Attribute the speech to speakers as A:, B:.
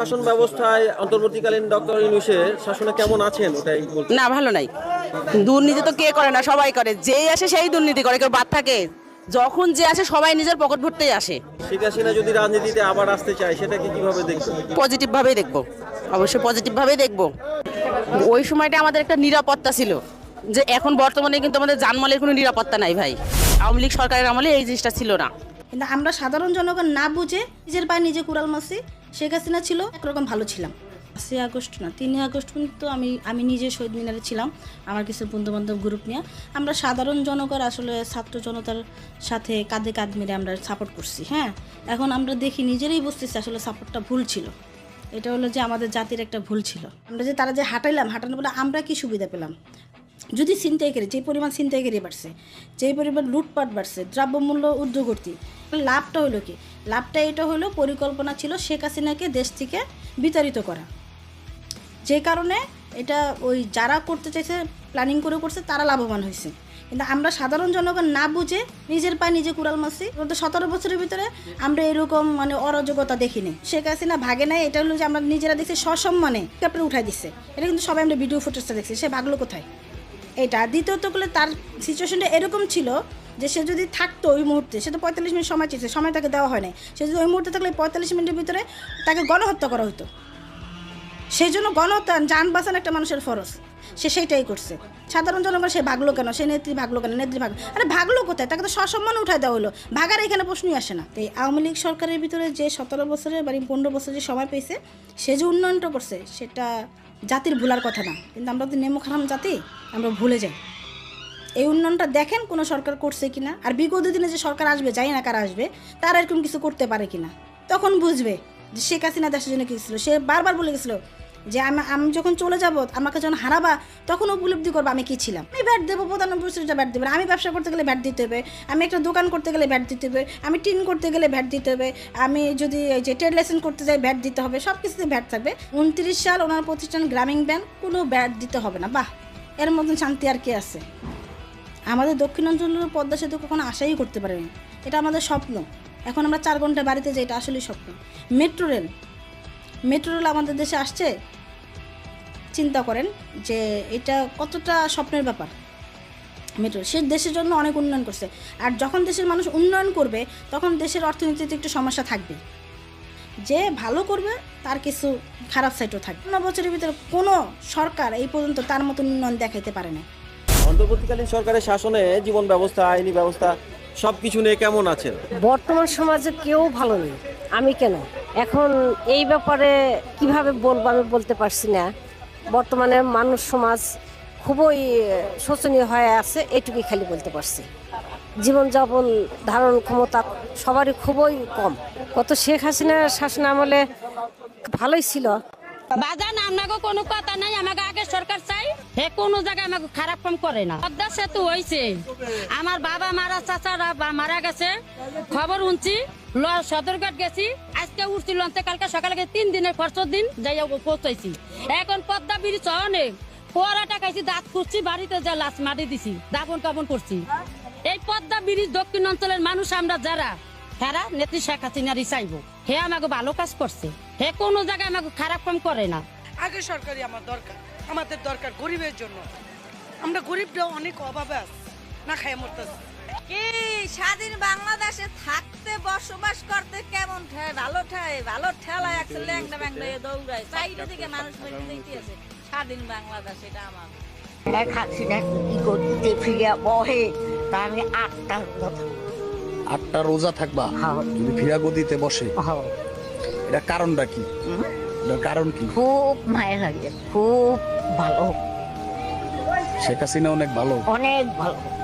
A: শাসন ব্যবস্থায় অন্তর্বর্তীকালীন ডক্টর ইউনুসের শাসনে কেমন আছেন? ওটাই
B: না ভালো নাই। দুর্নীতি তো কে করে না? সবাই করে। যেই আসে সেই দুর্নীতি করে কেউ বাদ থাকে। যখন যে আসে সবাই নিজের পকেট ভরতেই আসে।
A: শেখ হাসিনা যদি রাজনীতিতে আবার আসতে চায় সেটাকে কীভাবে দেখবেন?
B: পজিটিভ ভাবেই দেখব। অবশ্যই পজিটিভ ভাবেই দেখব। ওই সময়টা আমাদের একটা নিরাপত্তা ছিল। যে এখন বর্তমানে কিন্তু আমাদের জানমালের কোনো নিরাপত্তা নাই ভাই। আওয়ামী লীগ সরকারের আমলে এই জিনিসটা ছিল না।
C: কিন্তু আমরা সাধারণ জনগণ না বুঝে নিজের পায়ে নিজে কুড়াল মাসি শেখ হাসিনা ছিল, একরকম ভালো ছিলাম। পাঁচই আগস্ট না, তিনই আগস্ট কিন্তু আমি আমি নিজে শহীদ মিনারে ছিলাম, আমার কিছু বন্ধু বান্ধব গ্রুপ নিয়ে। আমরা সাধারণ জনগণ আসলে ছাত্র জনতার সাথে কাঁধে কাঁধ মেরে আমরা সাপোর্ট করছি হ্যাঁ? এখন আমরা দেখি নিজেরাই বুঝতেছি আসলে সাপোর্টটা ভুল ছিল। এটা হলো যে আমাদের জাতির একটা ভুল ছিল। আমরা যে তারা যে হাঁটাইলাম, হাঁটানোর বলে আমরা কি সুবিধা পেলাম? যদি ছিনতাইকারী যে পরিমাণ ছিনতাইকারী বাড়ছে যেই পরিমাণ লুটপাট বাড়ছে, দ্রব্যমূল্য ঊর্ধ্বগতি লাভটা হলো কি? লাভটা এটা হলো, পরিকল্পনা ছিল শেখ হাসিনাকে দেশ থেকে বিতাড়িত করা। যে কারণে এটা ওই যারা করতে চাইছে প্ল্যানিং করে করছে, তারা লাভবান হয়েছে। কিন্তু আমরা সাধারণ জনগণ না বুঝে নিজের পায়ে নিজে কুড়াল মারছি। গত সতেরো বছরের ভিতরে আমরা এরকম মানে অরাজকতা দেখিনি। শেখ হাসিনা ভাগে নাই, এটা হলো যে আমরা নিজেরা দেখছি সসম্মানে উঠাই দিচ্ছে এটা কিন্তু সবাই আমরা ভিডিও ফুটেজটা দেখছি। সে ভাগলো কোথায়? এটা। দ্বিতীয়ত করলে তার সিচুয়েশনটা এরকম ছিল যে সে যদি থাকতো ওই মুহূর্তে, সে তো পঁয়তাল্লিশ মিনিট সময় চেয়েছে, সময় তাকে দেওয়া হয় নাই। সে যদি ওই মুহূর্তে থাকলে পঁয়তাল্লিশ মিনিটের ভিতরে তাকে গণহত্যা করা হতো। সেই জন্য গণহত্যা যান বাঁচানো একটা মানুষের ফরজ। সে সেইটাই করছে। সাধারণ জনগণ সে ভাগলো কেন? সে নেত্রী ভাগলো কেন? নেত্রী ভাগ আরে ভাগলো কোথায়? তাকে তো সসম্মান উঠায় দেওয়া হলো। ভাগার এখানে প্রশ্নই আসে না। তো এই আওয়ামী লীগ সরকারের ভিতরে যে সতেরো বছরের বা পনেরো বছর যে সময় পেয়েছে, সে যে উন্নয়নটা করছে, সেটা জাতির ভুলার কথা না। কিন্তু আমরা তো নেমো জাতি, আমরা ভুলে যাই। এই উন্নয়নটা দেখেন কোনো সরকার করছে কিনা আর বিগত দিনে যে সরকার আসবে যাই না কারা আসবে, তারা এরকম কিছু করতে পারে কিনা তখন বুঝবে যে শেখ হাসিনা দেশের জন্য কি ছিল। সে বারবার বলে গেছিল যে আমি আমি যখন চলে যাব, আমাকে যখন হারাবা, তখন উপলব্ধি করব আমি কি ছিলাম। আমি ব্যাট দেবো, প্রধান প্রধানমন্ত্রীটা ব্যাট দেবে আমি ব্যবসা করতে গেলে ব্যাট দিতে হবে। আমি একটা দোকান করতে গেলে ব্যাট দিতে হবে। আমি টিন করতে গেলে ব্যাট দিতে হবে। আমি যদি যে ট্রেড লাইসেন্স করতে যাই, ব্যাট দিতে হবে। সব কিছুতে ব্যাট থাকবে। উনত্রিশ সাল ওনার প্রতিষ্ঠান গ্রামীণ ব্যাংক, কোনো ব্যাট দিতে হবে না। বাহ! এর মতন শান্তি আর কি আছে? আমাদের দক্ষিণাঞ্চলের পদ্মা সেতু কখনো আশাই করতে পারেনি। এটা আমাদের স্বপ্ন। এখন আমরা চার ঘণ্টা বাড়িতে যাই, এটা আসলেই স্বপ্ন। মেট্রো রেল মেট্রো রেল আমাদের দেশে আসছে চিন্তা করেন যে এটা কতটা স্বপ্নের ব্যাপার। মেট্রো সে দেশের জন্য অনেক উন্নয়ন করছে। আর যখন দেশের মানুষ উন্নয়ন করবে তখন দেশের অর্থনীতিতে একটু সমস্যা থাকবে। যে ভালো করবে তার কিছু খারাপ সাইডও থাকবে। পনেরো বছরের ভিতরে কোনো সরকার এই পর্যন্ত তার মতো উন্নয়ন দেখাইতে পারে না
A: অন্তর্বর্তীকালীন সরকারের শাসনে জীবন ব্যবস্থা আইনি ব্যবস্থা সবকিছু নিয়ে কেমন আছেন?
D: বর্তমান সমাজে কেউ ভালো নেই। আমি কেন? এখন এই ব্যাপারে কীভাবে বলব আমি বলতে পারছি না। বর্তমানে মানুষ সমাজ খুবই শোচনীয় হয়ে আছে, এটুকুই খালি বলতে পারছি। জীবনযাপন, ধারণ ক্ষমতা সবারই খুবই কম। কত শেখ হাসিনার শাসন আমলে ভালোই ছিল।
E: বাজান আমাকে কোনো কথা নাই আমাকে আগে সরকার চাই। হে কোনো জায়গায় আমাকে খারাপ কাম করে না। পদ্মা সেতু হয়েছে আমার বাবা মারা, চাচারা মারা গেছে। খবর শুনছি, ল- সদরঘাট গেছি। আজকে উঠছি লঞ্চে কালকে সকালে তিন দিনের খরচর দিন যাই পৌঁছাইছি। এখন পদ্মা ব্রিজ অনেক। পোয়ারাটা খাইছি দাঁত খুঁজছি বাড়িতে যা লাশ মাটি দিছি দাপন কাপন করছি। এই পদ্মা ব্রিজ দক্ষিণ অঞ্চলের মানুষ আমরা যারা হেরা নেত্রী শেখ হাসিনারই চাইব হে আমাকে ভালো কাজ করছে। হে কোনো জায়গায় আমাকে খারাপ কাম করে না।
F: আগে সরকারি আমার দরকার আমাদের দরকার গরিবের জন্য। আমরা গরিবরা অনেক অভাবে আছি না খাই মরতেছি।
G: কি স্বাধীন বাংলাদেশে থাকতে বসবাস করতে কেমন ঠায়? ভালো ঠায় ভালো ঠেলায় আছে ল্যাংটা ব্যাংটা দৌড়ায়। চাইটা দিকে মানুষ মেরে দিতেছে স্বাধীন বাংলাদেশ এটা আমার।
H: এক হাসিনা কি করতে ফিরিয়া বহে তা আমি আটটা
I: আটটা রোজা থাকবা?
H: হ্যাঁ।
I: যদি ফিরা গদিতে বসে
H: হও।
I: এটা কারণটা কি? কারণ কি?
H: খুব লাগে খুব ভালো।
I: শেখ হাসিনা অনেক ভালো।
H: অনেক ভালো।